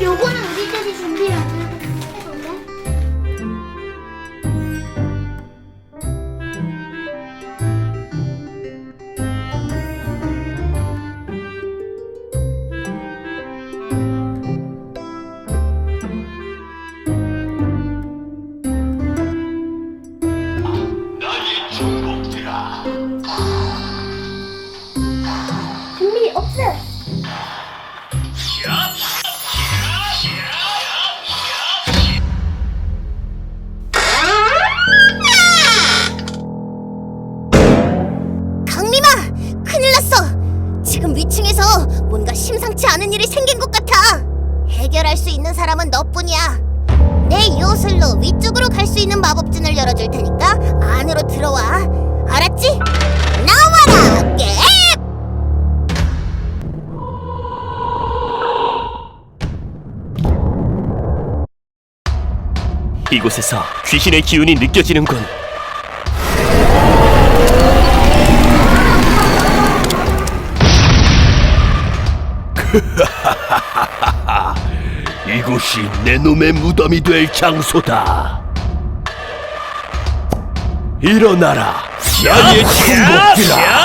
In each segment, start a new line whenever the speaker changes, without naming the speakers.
有我。 심상치 않은 일이 생긴 것 같아. 해결할 수 있는 사람은 너뿐이야. 내 요술로 위쪽으로 갈 수 있는 마법진을 열어줄 테니까 안으로 들어와. 알았지? 나와라! 깨!
이곳에서 귀신의 기운이 느껴지는군. 이곳이 내 놈의 무덤이 될 장소다. 일어나라, 나의 충복들아.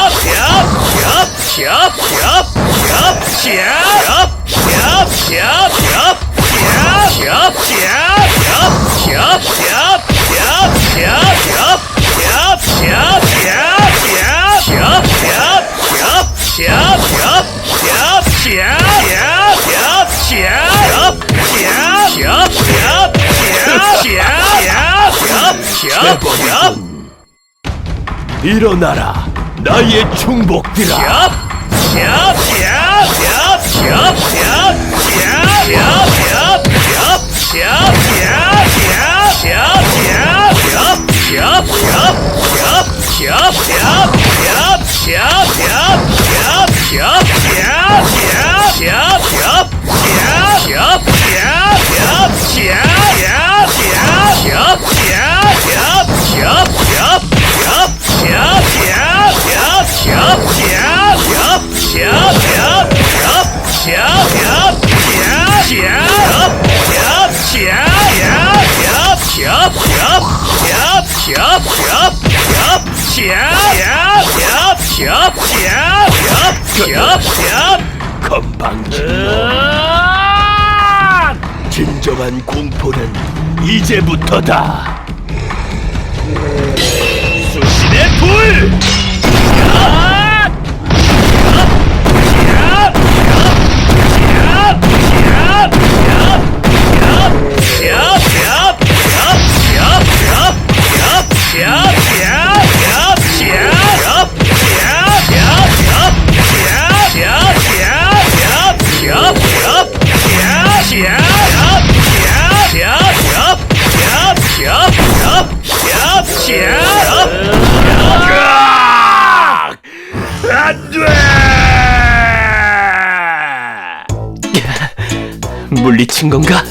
해버리군. 일어나라, 나의 충복들아. 건방진 놈. 진정한 공포는 이제부터다. 물리친 건가?